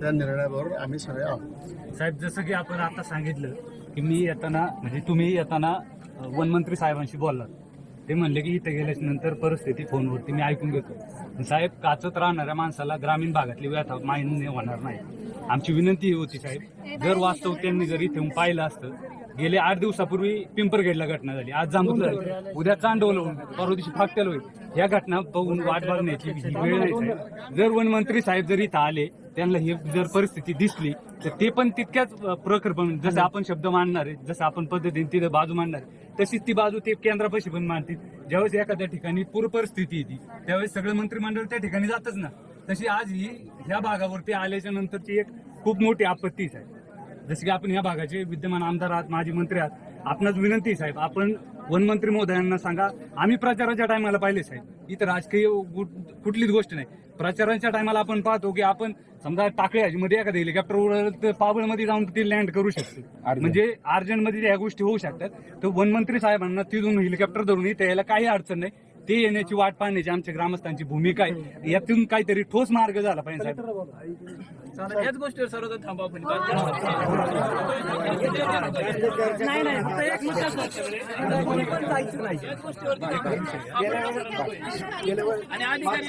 त्या निर्णयाबरोबर आम्ही सगळे आहोत. साहेब जसं की आपण आता सांगितलं की मी येताना म्हणजे तुम्ही येताना वनमंत्री साहेबांशी बोललात. ते म्हणले की इथे गेल्याच्यानंतर परिस्थिती फोनवरती मी ऐकून घेतो. पण साहेब काचत राहणाऱ्या माणसाला ग्रामीण भागातली व्यथा मान्य होणार नाही. आमची विनंती ही होती साहेब. जर वास्तव त्यांनी जर इथे पाहिलं असतं गेले आठ दिवसापूर्वी पिंपरगेडला घटना झाली. आज जांबुतला झाली. उद्या चांडवलं होईल. परवा दिवशी फाकट्याला होईल. या घटना बघून वाट बघण्याची वेळ नाही साहेब. जर वनमंत्री साहेब जर इथं आले त्यांना ही जर परिस्थिती दिसली तर ते पण तितक्याच प्रखर जसं आपण शब्द मांडणार आहे जसं आपण पद्धतीने तिथं बाजू मांडणार तशीच ती बाजू ते केंद्रापाशी पण मांडतील. ज्यावेळेस एखाद्या ठिकाणी पूर परिस्थिती येते त्यावेळेस सगळं मंत्रिमंडळ त्या ठिकाणी जातच ना. तशी आज ही ह्या भागावरती आल्याच्या नंतरची एक खूप मोठी आपत्तीच आहे जसे की आपण या भागाचे विद्यमान आमदार आहात माजी मंत्री आहात आपणास विनंती आहे, साहेब आपण वनमंत्री महोदयांना सांगा आम्ही प्रचाराच्या टायमाला पाहिले साहेब. इथं राजकीय कुठलीच गोष्ट नाही. प्रचाराच्या टायमाला आपण पाहतो की आपण समजा टाकळी मध्ये एखादं हेलिकॉप्टर उडवलं तर पाबळमध्ये जाऊन ते लँड करू शकतो. म्हणजे अर्जंटमध्ये या गोष्टी होऊ शकतात. तर वनमंत्री साहेबांना तिथून हेलिकॉप्टर धरून इथे यायला काही अडचण नाही. ते येण्याची वाट पाहण्याची आमच्या ग्रामस्थांची भूमिका आहे. यातून काहीतरी ठोस मार्ग झाला पाहिजे साहेब. याच गोष्टीवर सर्वजण थांबा आपण. नाही नाही. फक्त एक मुद्दा याच गोष्टीवरती थांबा. आणि अधिकारी